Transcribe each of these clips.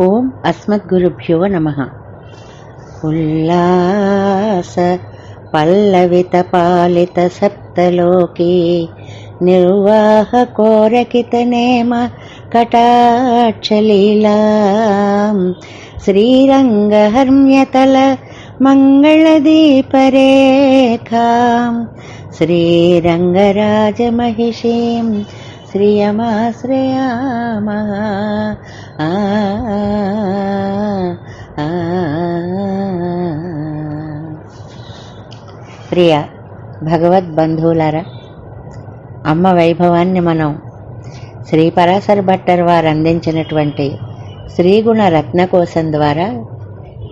ఓం అస్మద్గురుభ్యో నమ. ఉల్లాస పల్లవిత పాలిత సప్తలోకి నిర్వాహ కోరకిత నేమ కటాక్షలీలా. శ్రీరంగహర్మ్యతల మంగళదీపరేఖాం. శ్రీరంగరాజమహిషీం శ్రియమాశ్రయామహ ఆ ఆ, ప్రియ భగవద్బంధువులారా అమ్మ వైభవాన్ని మనం శ్రీ పరాశర భట్టర్ వారు అందించినటువంటి శ్రీగుణ రత్నకోశం ద్వారా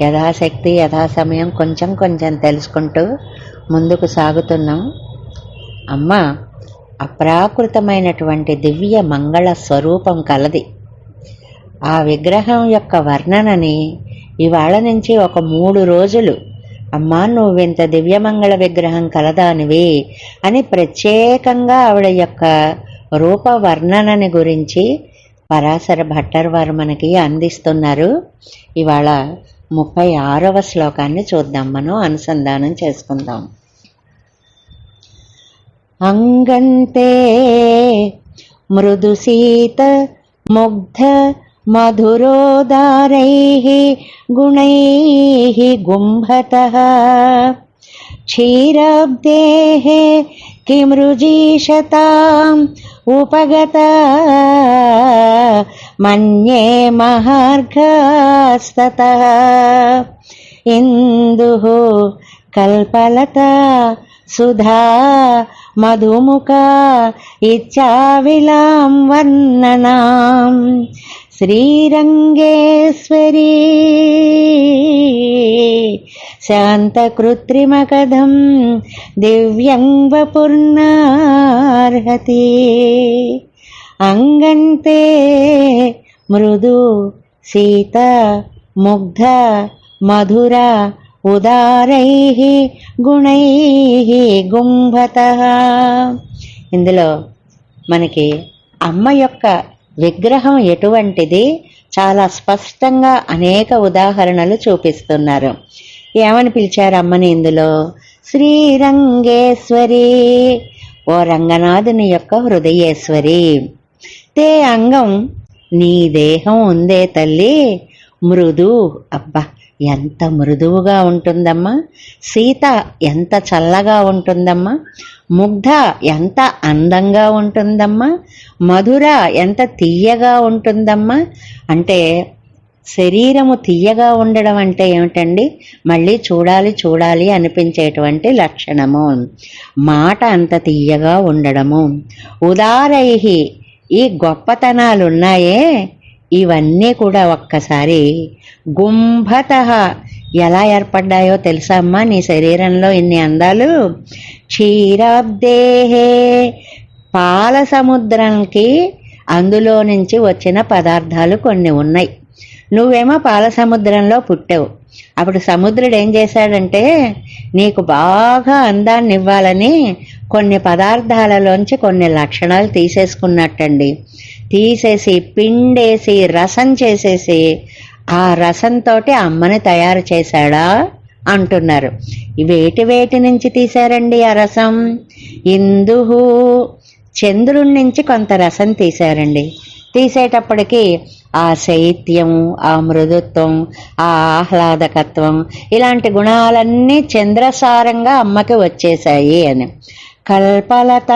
యథాశక్తి యథాసమయం కొంచెం కొంచెం తెలుసుకుంటూ ముందుకు సాగుతున్నాం. అమ్మ అప్రాకృతమైనటువంటి దివ్య మంగళ స్వరూపం కలది. ఆ విగ్రహం యొక్క వర్ణనని ఇవాళ నుంచి ఒక మూడు రోజులు అమ్మా నువ్వింత దివ్యమంగళ విగ్రహం కలదానివి అని ప్రత్యేకంగా ఆవిడ యొక్క రూప వర్ణనని గురించి పరాశర భట్టర్ వారు మనకి అందిస్తున్నారు. ఇవాళ ముప్పై ఆరవ శ్లోకాన్ని చూద్దాం. మనం అనుసంధానం చేసుకుందాం. అంగంతే మృదుసీత ముగ్ధ మధురోదారైः గుణైः గుంభతः क्षीराब्देः किमृजीषताम् उपगत मन्ये महार्घस्ततः इन्दुः कल्पलता సుధా మధుముఖ ఇచ్చావిలాం వర్ణనా. శ్రీరంగేశ్వరీ శాంతకృత్రిమకథం దివ్యం వపుర్ణార్హతి అంగంతే మృదు సీత ముగ్ధ మధురా ఉదారై గుణై గుంభత. ఇందులో మనకి అమ్మ యొక్క విగ్రహం ఎటువంటిది? చాలా స్పష్టంగా అనేక ఉదాహరణలు చూపిస్తున్నారు. ఏమని పిలిచారు అమ్మని ఇందులో? శ్రీరంగేశ్వరి ఓ రంగనాథుని యొక్క హృదయేశ్వరి. తే అంగం నీ దేహం ఉందే తల్లి మృదు అబ్బా. ఎంత మృదువుగా ఉంటుందమ్మా? సీత ఎంత చల్లగా ఉంటుందమ్మా? ముగ్ధ ఎంత అందంగా ఉంటుందమ్మా? మధుర ఎంత తీయగా ఉంటుందమ్మా? అంటే శరీరము తీయగా ఉండడం అంటే ఏమిటండి? మళ్ళీ చూడాలి చూడాలి అనిపించేటువంటి లక్షణము. మాట అంత తీయగా ఉండడము. ఉదారై ఈ గొప్పతనాలున్నాయే? ఇవన్నీ కూడా ఒక్కసారి గుంభత ఎలా ఏర్పడ్డాయో తెలుసా అమ్మా? నీ శరీరంలో ఇన్ని అందాలు. క్షీరాబ్దేహే పాల సముద్రంకి అందులో నుంచి వచ్చిన పదార్థాలు కొన్ని ఉన్నాయి. నువ్వేమో పాల సముద్రంలో పుట్టావు. అప్పుడు సముద్రుడు ఏం చేశాడంటే నీకు బాగా అందాన్ని ఇవ్వాలని కొన్ని పదార్థాలలోంచి కొన్ని లక్షణాలు తీసేసుకున్నట్టండి. తీసేసి పిండేసి రసం చేసేసి ఆ రసంతో అమ్మని తయారు చేశాడా అంటున్నారు. వేటి వేటి నుంచి తీశారండి ఆ రసం? ఇందుహు చంద్రుడి నుంచి కొంత రసం తీశారండి. తీసేటప్పటికి ఆ శైత్యం ఆ మృదుత్వం ఆ ఆహ్లాదకత్వం ఇలాంటి గుణాలన్నీ చంద్రసారంగా అమ్మకి వచ్చేసాయి అని. కల్పలత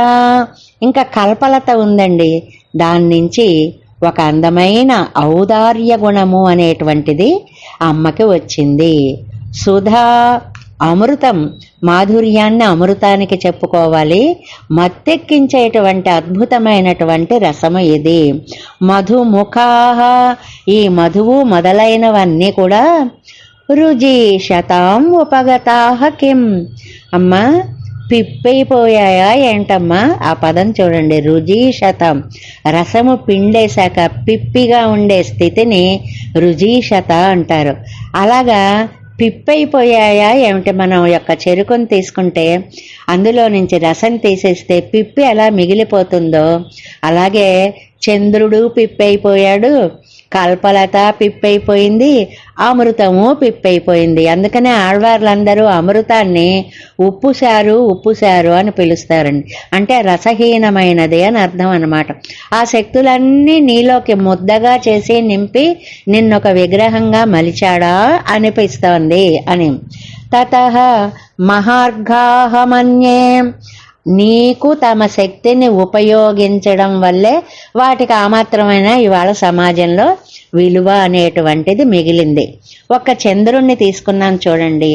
ఇంకా కల్పలత ఉందండి. దాన్నించి ఒక అందమైన ఔదార్య గుణము అనేటువంటిది అమ్మకి వచ్చింది. సుధా అమృతం మాధుర్యాన్ని అమృతానికి చెప్పుకోవాలి. మత్తెక్కించేటువంటి అద్భుతమైనటువంటి రసము ఇది. మధుముఖాహ ఈ మధువు మొదలైనవన్నీ కూడా రుజి శతాం ఉపగతాహ కిం. అమ్మ పిప్పైపోయాయా ఏంటమ్మా? ఆ పదం చూడండి. రుజి శతం. రసము పిండేశాక పిప్పిగా ఉండే స్థితిని రుజీషత అంటారు. అలాగా పిప్పైపోయాయా ఏమిటి మనం యొక్క చెరుకుని తీసుకుంటే? అందులో నుంచి రసం తీసేస్తే పిప్పి ఎలా మిగిలిపోతుందో? అలాగే చంద్రుడు పిప్పైపోయాడు. కల్పలత పిప్పైపోయింది అమృతము పిప్పైపోయింది. అందుకనే ఆడవార్లందరూ అమృతాన్ని ఉప్పు సారు ఉప్పు సారు అని పిలుస్తారండి. అంటే రసహీనమైనది అని అర్థం అనమాట ఆ శక్తులన్నీ నీలోకి ముద్దగా చేసి నింపి నిన్నొక విగ్రహంగా మలిచాడా అనిపిస్తోంది అని. తత మహార్ఘాహమన్యే నీకు తమ శక్తిని ఉపయోగించడం వల్లే వాటికి ఆమాత్రమైన ఇవాళ సమాజంలో విలువ అనేటువంటిది మిగిలింది. ఒక్క చంద్రుణ్ణి తీసుకున్నాం చూడండి.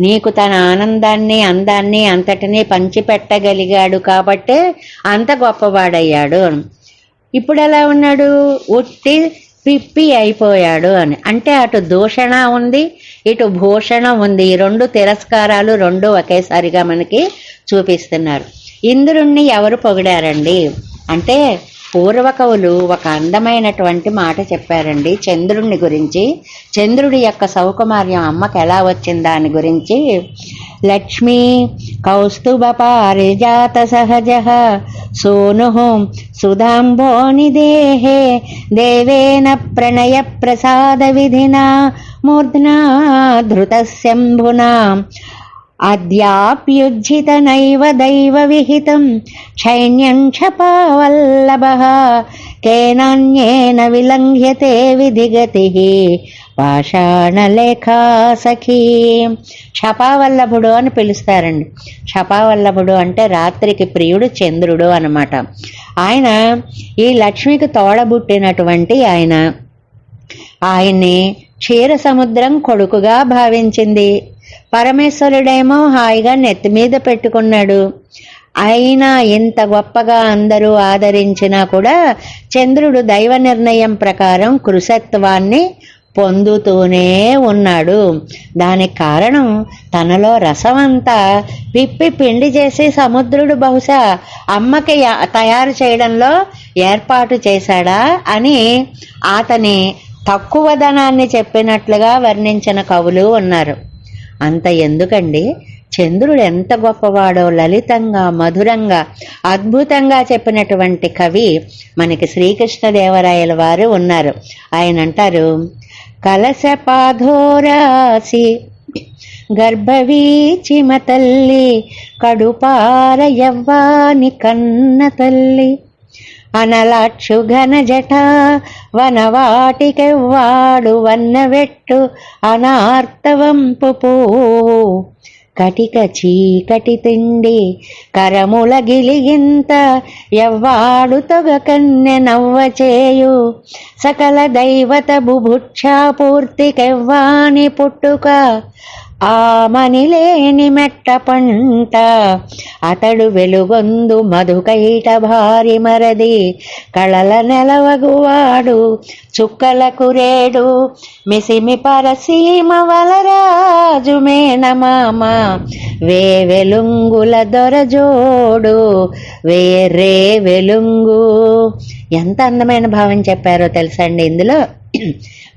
నీకు తన ఆనందాన్ని అందాన్ని అంతటినీ పంచిపెట్టగలిగాడు కాబట్టే అంత గొప్పవాడయ్యాడు ఇప్పుడు ఎలా ఉన్నాడు? ఉట్టి పిప్పి అయిపోయాడు అని. అంటే అటు దూషణ ఉంది ఇటు భూషణ ఉంది. ఈ రెండు తిరస్కారాలు రెండు ఒకేసారిగా మనకి చూపిస్తున్నారు. ఇంద్రుణ్ణి ఎవరు పొగిడారండి? అంటే పూర్వకవులు ఒక అందమైనటువంటి మాట చెప్పారండి. చంద్రుణ్ణి గురించి చంద్రుడి యొక్క సౌకుమార్యం అమ్మకి ఎలా వచ్చింది దాని గురించి. లక్ష్మీ కౌస్తుభ పారిజాత సహజ సోను సుధాంబోని దేహే దేవేన ప్రణయ ప్రసాద విధినా మూర్ధ్నా ధృతశంభునా అద్యాప్యుజ్జితనైవ దైవ విహితం. క్షైణ్యం క్షపావల్లభ కేనాన్యేన విలంఘ్యతే విధిగతి. పాషాణలేఖా సఖీ. క్షపావల్లభుడు అని పిలుస్తారండి. క్షపావల్లభుడు అంటే రాత్రికి ప్రియుడు చంద్రుడు అనమాట ఆయన ఈ లక్ష్మికి తోడబుట్టినటువంటి ఆయన. ఆయన్ని క్షీర సముద్రం కొడుకుగా భావించింది. పరమేశ్వరుడేమో హాయిగా నెత్తి మీద పెట్టుకున్నాడు. అయినా ఇంత గొప్పగా అందరూ ఆదరించినా కూడా చంద్రుడు దైవ నిర్ణయం ప్రకారం కృషత్వాన్ని పొందుతూనే ఉన్నాడు. దానికి కారణం తనలో రసమంతా పిప్పి పిండి చేసి సముద్రుడు బహుశా అమ్మకి తయారు చేయడంలో ఏర్పాటు చేశాడా అని అతని తక్కువ ధనాన్ని చెప్పినట్లుగా వర్ణించిన కవులు ఉన్నారు. అంత ఎందుకండి? చంద్రుడు ఎంత గొప్పవాడో లలితంగా మధురంగా అద్భుతంగా చెప్పినటువంటి కవి మనకి శ్రీకృష్ణదేవరాయల వారు ఉన్నారు. ఆయన అంటారు కలశపాధోరాసి గర్భవీచిమ తల్లి కడుపార యవ్వాని కన్న తల్లి అనలాక్షు ఘన వనవాటికెవ్వాడు వన్నవెట్టు అనార్తవంపు కటిక చీకటి తిండి కరముల గిలిగింత ఎవ్వాడు తొగ కన్నె నవ్వచేయు సకల దైవత బుభుక్షా పూర్తికెవ్వాని పుట్టుక ఆమనిలేని మెట్ట పంట అతడు వెలుగొందు మధుకైట భారి మరది కళల నెలవగువాడు చుక్కల కురేడు మిసిమి పరసీమ వలరాజు మేనమామ వే వెలుంగుల దొరజోడు వేరే వెలుంగు. ఎంత అందమైన భావం చెప్పారో తెలుసండి ఇందులో?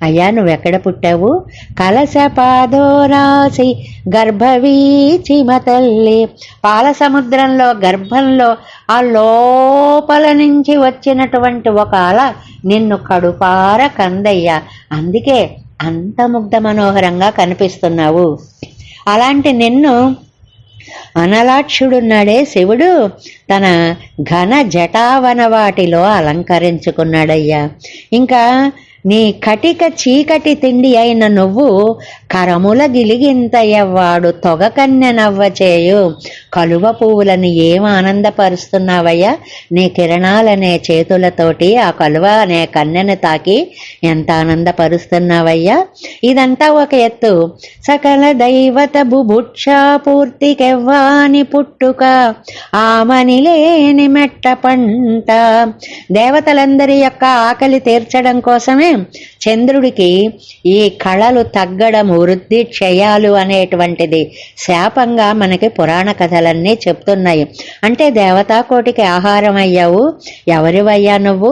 అయ్యా నువ్వెక్కడ పుట్టావు? కలస పాదోరాసి గర్భవీచిమ తల్లి. పాల సముద్రంలో గర్భంలో ఆ లోపల నుంచి వచ్చినటువంటి ఒక అల నిన్ను కడుపార కందయ్యా. అందుకే అంత ముగ్ధ మనోహరంగా కనిపిస్తున్నావు. అలాంటి నిన్ను అనలాక్షుడున్నాడే శివుడు. తన ఘన జటావన వాటిలో అలంకరించుకున్నాడయ్యా. ఇంకా నీ కటిక చీకటి తిండి అయిన నువ్వు కరముల గిలిగింత ఎవ్వాడు తొగ కన్నె చేయు. కలువ పువ్వులను ఏం ఆనందపరుస్తున్నావయ్యా? నీ కిరణాలనే చేతులతోటి ఆ కలువ అనే కన్నెను తాకి ఎంత ఆనందపరుస్తున్నావయ్యా? ఇదంతా ఒక ఎత్తు. సకల దైవత బుభుక్షా పూర్తికెవ్వాని పుట్టుక. ఆమని లేని మెట్ట పంట. దేవతలందరి యొక్క ఆకలి తీర్చడం కోసమే చంద్రుడికి ఈ కళలు తగ్గడం వృద్ధి క్షయాలు అనేటువంటిది శాపంగా మనకి పురాణ కథలన్నీ చెప్తున్నాయి. అంటే దేవతాకోటికి ఆహారం అయ్యావు ఎవరివయ్యా నువ్వు?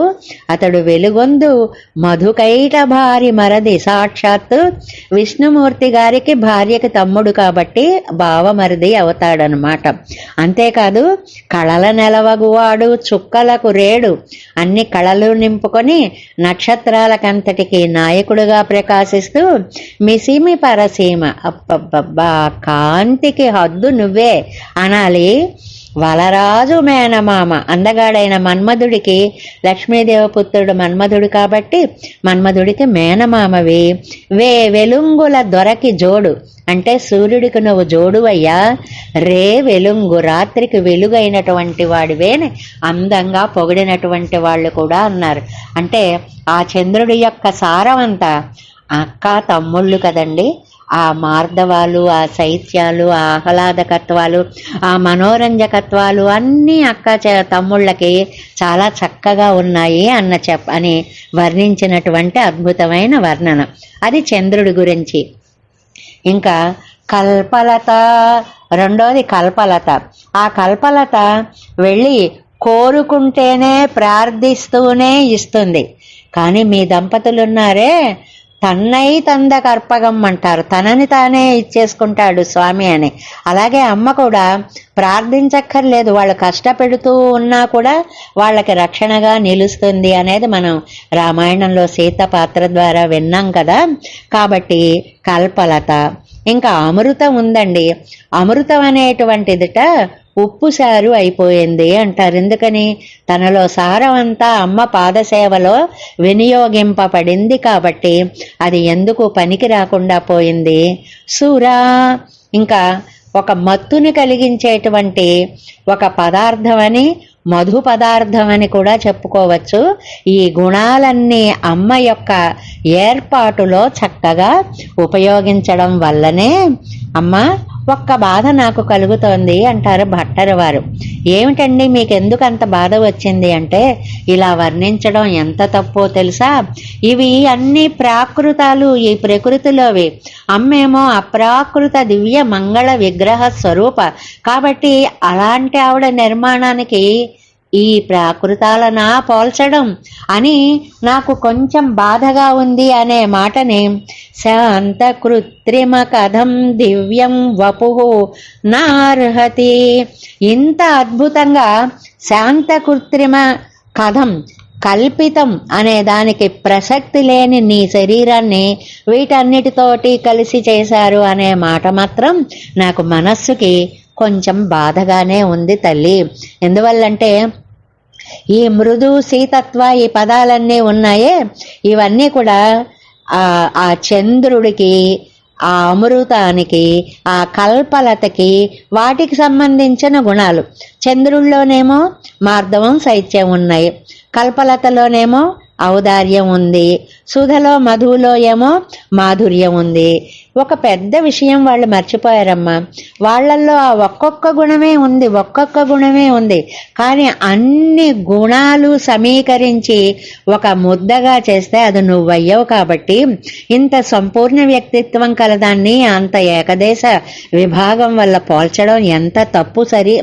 అతడు వెలుగొందు మధుకైట భారి మరది. సాక్షాత్తు విష్ణుమూర్తి గారికి భార్యకి తమ్ముడు కాబట్టి భావమరిది అవుతాడనమాట అంతేకాదు కళల నెలవగువాడు చుక్కలకు రేడు. అన్ని కళలు నింపుకొని నక్షత్రాలకంతటికి నాయకుడుగా ప్రకాశిస్తూ మిసిమి పరసీమ అబ్బబ్బబ్బా కాంతికి హద్దు నువ్వే అనాలి. వలరాజు మేనమామ అందగాడైన మన్మధుడికి లక్ష్మీదేవ పుత్రుడు మన్మధుడు కాబట్టి మన్మధుడికి మేనమామవి. వే వెలుంగుల దొరకి జోడు అంటే సూర్యుడికి నువ్వు జోడువయ్యా. రే వెలుంగు రాత్రికి వెలుగైనటువంటి వాడివేని అందంగా పొగిడినటువంటి వాళ్ళు కూడా అన్నారు అంటే ఆ చంద్రుడి యొక్క సారమంతా అక్క తమ్ముళ్ళు కదండి. ఆ మార్ధవాలు ఆ శైత్యాలు ఆ ఆహ్లాదకత్వాలు ఆ మనోరంజకత్వాలు అన్నీ అక్క తమ్ముళ్ళకి చాలా చక్కగా ఉన్నాయి అన్న చెప్ అని వర్ణించినటువంటి అద్భుతమైన వర్ణన. అది చంద్రుడి గురించి. ఇంకా కల్పలత రెండోది కల్పలత. ఆ కల్పలత వెళ్ళి కోరుకుంటేనే ప్రార్థిస్తూనే ఇస్తుంది. కానీ మీ దంపతులు ఉన్నారే తన్నై తంద కర్పగం అంటారు. తనని తానే ఇచ్చేసుకుంటాడు స్వామి అని. అలాగే అమ్మ కూడా ప్రార్థించక్కర్లేదు. వాళ్ళు కష్టపెడుతూ ఉన్నా కూడా వాళ్ళకి రక్షణగా నిలుస్తుంది అనేది మనం రామాయణంలో సీత పాత్ర ద్వారా విన్నాం కదా. కాబట్టి కల్పలత. ఇంకా అమృతం ఉందండి. అమృతం అనేటువంటిదిట ఉప్పు సారు అయిపోయింది అంటారు. ఎందుకని? తనలో సారం అంతా అమ్మ పాదసేవలో వినియోగింపబడింది కాబట్టి అది ఎందుకు పనికి రాకుండా పోయింది? సూరా ఇంకా ఒక మత్తుని కలిగించేటువంటి ఒక పదార్థమని మధు పదార్థం అని కూడా చెప్పుకోవచ్చు. ఈ గుణాలన్నీ అమ్మ యొక్క ఏర్పాటులో చక్కగా ఉపయోగించడం వల్లనే అమ్మ ఒక్క బాధ నాకు కలుగుతోంది అంటారు భట్టరు వారు. ఏమిటండి మీకు ఎందుకు అంత బాధ వచ్చింది అంటే ఇలా వర్ణించడం ఎంత తప్పో తెలుసా? ఇవి అన్ని ప్రాకృతాలు ఈ ప్రకృతిలోవి. అమ్మేమో అప్రాకృత దివ్య మంగళ విగ్రహ స్వరూప. కాబట్టి అలాంటి ఆవిడ నిర్మాణానికి ఈ ప్రాకృతాలనా పోల్చడం అని నాకు కొంచెం బాధగా ఉంది అనే మాటని శాంత కృత్రిమ కథం దివ్యం వపు నార్హతి ఇంత అద్భుతంగా శాంత కృత్రిమ కథం కల్పితం అనే దానికి ప్రసక్తి లేని నీ శరీరాన్ని వీటన్నిటితోటి కలిసి చేశారు అనే మాట మాత్రం నాకు మనస్సుకి కొంచెం బాధగానే ఉంది తల్లి. ఎందువల్లంటే ఈ మృదు శీతత్వ ఈ పదాలన్నీ ఉన్నాయే. ఇవన్నీ కూడా ఆ చంద్రుడికి ఆ అమృతానికి ఆ కల్పలతకి వాటికి సంబంధించిన గుణాలు. చంద్రుల్లోనేమో మార్ధవం శైత్యం ఉన్నాయి. కల్పలతలోనేమో ఔదార్యం ఉంది. సుధలో మధువులో ఏమో మాధుర్యం ఉంది. ఒక పెద్ద విషయం వాళ్ళు మర్చిపోయారమ్మా. వాళ్ళల్లో ఆ ఒక్కొక్క గుణమే ఉంది ఒక్కొక్క గుణమే ఉంది. కానీ అన్ని గుణాలు సమీకరించి ఒక ముద్దగా చేస్తే అది నువ్వయ్యవు కాబట్టి ఇంత సంపూర్ణ వ్యక్తిత్వం కలదాన్ని అంత ఏకదేశ విభాగం వల్ల పోల్చడం ఎంత తప్పు సరి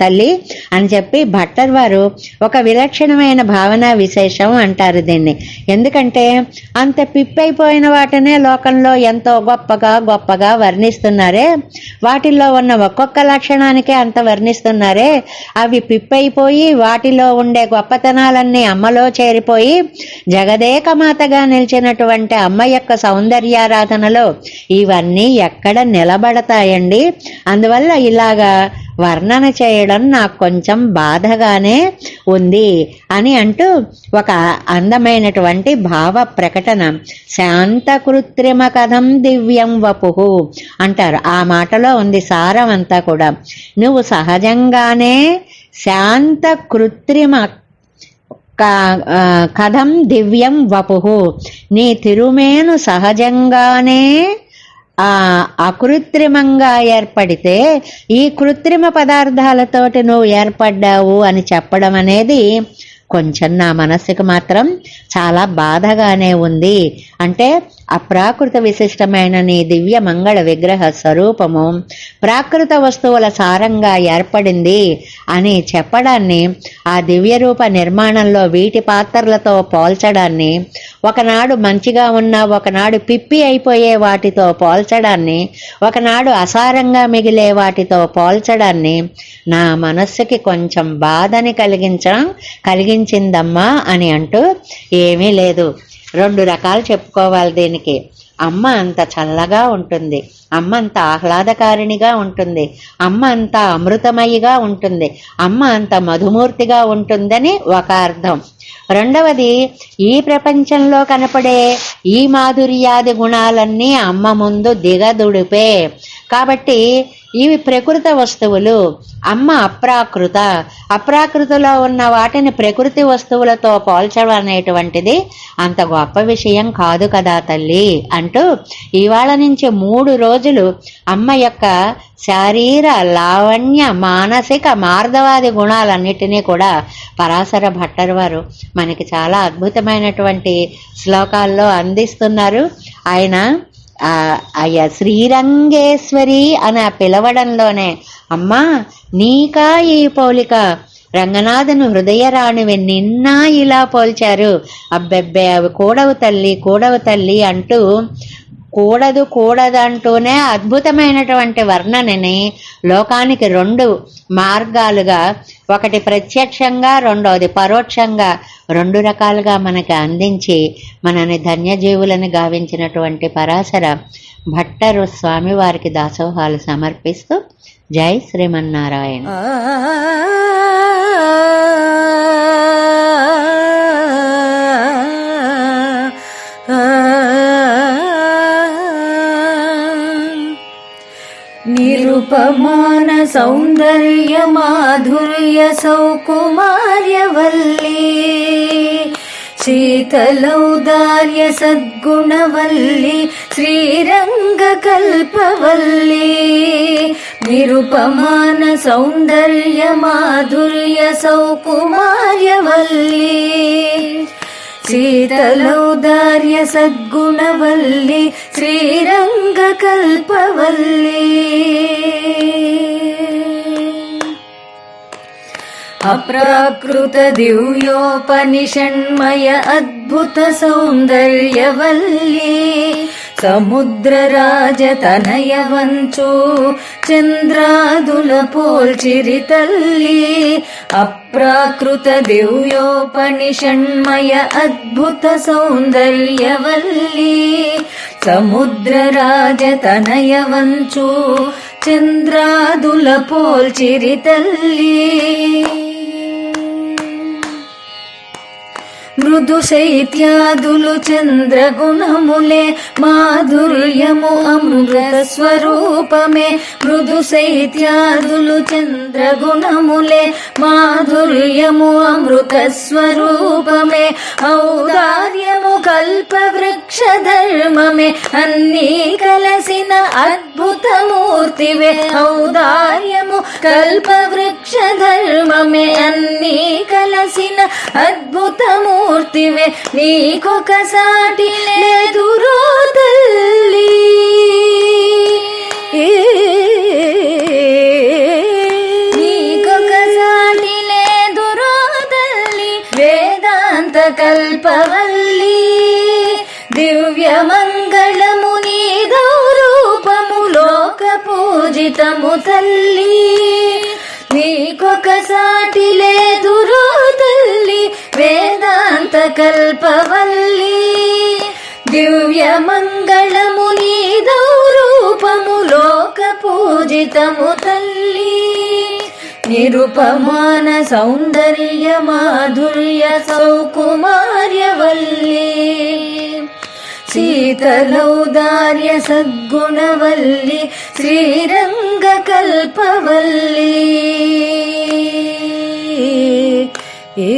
తల్లి అని చెప్పి భట్టర్ వారు ఒక విలక్షణమైన భావన విశేషం అంటారు దీన్ని. ఎందుకంటే అంత పిప్పైపోయిన వాటినే లోకంలో ఎంతో గొప్ప గొప్పగా గొప్పగా వర్ణిస్తున్నారే? వాటిల్లో ఉన్న ఒక్కొక్క లక్షణానికే అంత వర్ణిస్తున్నారే? అవి పిప్పైపోయి వాటిలో ఉండే గొప్పతనాలన్నీ అమ్మలో చేరిపోయి జగదేకమాతగా నిలిచినటువంటి అమ్మ యొక్క సౌందర్యారాధనలో ఇవన్నీ ఎక్కడ నిలబడతాయండి? అందువల్ల ఇలాగా వర్ణన చేయడం నాకు కొంచెం బాధగానే ఉంది అని అంటూ ఒక అందమైనటువంటి భావ ప్రకటన. శాంత కృత్రిమ కథం దివ్యం వపుహు అంటారు. ఆ మాటలో ఉంది సారం అంతా కూడా. నువ్వు సహజంగానే శాంత కృత్రిమ క- కథం దివ్యం వపుహు నీ తిరుమేను సహజంగానే అకృత్రిమంగా ఏర్పడితే ఈ కృత్రిమ పదార్థాలతోటి నువ్వు ఏర్పడ్డావు అని చెప్పడం అనేది కొంచెం నా మనసుకు మాత్రం చాలా బాధగానే ఉంది. అంటే అప్రాకృత విశిష్టమైన నీ దివ్య మంగళ విగ్రహ స్వరూపము. ప్రాకృత వస్తువుల సారంగా ఏర్పడింది అని చెప్పడాన్ని ఆ దివ్య రూప నిర్మాణంలో వీటి పాత్రలతో పోల్చడాన్ని ఒకనాడు మంచిగా ఉన్న ఒకనాడు పిప్పి అయిపోయే వాటితో పోల్చడాన్ని ఒకనాడు అసారంగా మిగిలే వాటితో పోల్చడాన్ని నా మనస్సుకి కొంచెం బాధని కలిగించడం కలిగించిందమ్మా అని అంటూ ఏమీ లేదు. రెండు రకాలు చెప్పుకోవాలి దీనికి. అమ్మ అంత చల్లగా ఉంటుంది. అమ్మ అంత ఆహ్లాదకారిణిగా ఉంటుంది. అమ్మ అంత అమృతమయిగా ఉంటుంది. అమ్మ అంత మధుమూర్తిగా ఉంటుందని ఒక అర్థం. రెండవది ఈ ప్రపంచంలో కనపడే ఈ మాధుర్యాది గుణాలన్నీ అమ్మ ముందు దిగదుడిపే. కాబట్టి ఇవి ప్రకృత వస్తువులు అమ్మ అప్రాకృత. అప్రాకృతిలో ఉన్న వాటిని ప్రకృతి వస్తువులతో పోల్చడం అనేటువంటిది అంత గొప్ప విషయం కాదు కదా తల్లి అంటూ ఇవాళ నుంచి మూడు రోజులు అమ్మ యొక్క శారీర లావణ్య మానసిక మార్ధవాది గుణాలన్నిటినీ కూడా పరాశర భట్టర్ వారు మనకి చాలా అద్భుతమైనటువంటి శ్లోకాల్లో అందిస్తున్నారు. ఆయన అయ్యా శ్రీరంగేశ్వరి అని ఆ పిలవడంలోనే అమ్మా నీకా ఈ పోలిక? రంగనాథను హృదయరాణువి నిన్నా ఇలా పోల్చారు. అబ్బెబ్బే అవి కూడవు తల్లి కూడవు తల్లి అంటూ కూడదు కూడదంటూనే అద్భుతమైనటువంటి వర్ణనని లోకానికి రెండు మార్గాలుగా ఒకటి ప్రత్యక్షంగా రెండవది పరోక్షంగా రెండు రకాలుగా మనకి అందించి మనని ధన్యజీవులను గావించినటువంటి పరాశర భట్టరు స్వామివారికి దాసోహాలు సమర్పిస్తూ జై శ్రీమన్నారాయణ. నిరుపమాన సౌందర్య మాధుర్య సౌకుమార్యవల్లి శీతలౌదార్య సద్గుణవల్లి శ్రీరంగ కల్పవల్లి నిరుపమాన సౌందర్య మాధుర్య సౌకుమార్యవల్లి శీతలౌదార్య సద్గుణవల్లి శ్రీరంగ కల్పవల్లి అప్రాకృత దివ్యోపనిషణ్మయ అద్భుత సౌందర్యవల్లి చంద్రాదుల పోల్చిరి తల్లి అప్రాకృత దివ్యోపనిషణ్మయ అద్భుత సౌందర్యవల్లి సముద్రరాజతనయ వంచు చంద్రాదుల పోల్చిరి తల్లి మృదు శైత్యాదులు చంద్రగుణములే మాధుర్యము అమృత స్వరూపమే మృదు శైత్యాదులు చంద్రగుణములే మాధుర్యము అమృత స్వరూపమే ఔదార్యము కల్ప వృక్ష ధర్మమే అన్నీ కలసిన అద్భుతమూర్తివే. ఔదార్యము కల్ప వృక్ష ధర్మమే అన్నీ కలసిన అద్భుతమూర్తివే నీకొక సాటి లేదురో తల్లి నీకొక సాటి లేదురో తల్లి వేదాంత కల్పవల్లి. దివ్య మంగళము నీదో రూపము లోక పూజితము తల్లి. నీకొక సాటి లేదురో పూజితము తల్లి. నిరుపమాన సౌందర్య మాధుర్య సౌకుమార్యవల్లి. శీతలౌదార్య సద్గుణవల్లి శ్రీరంగ కల్పవల్లి ఏ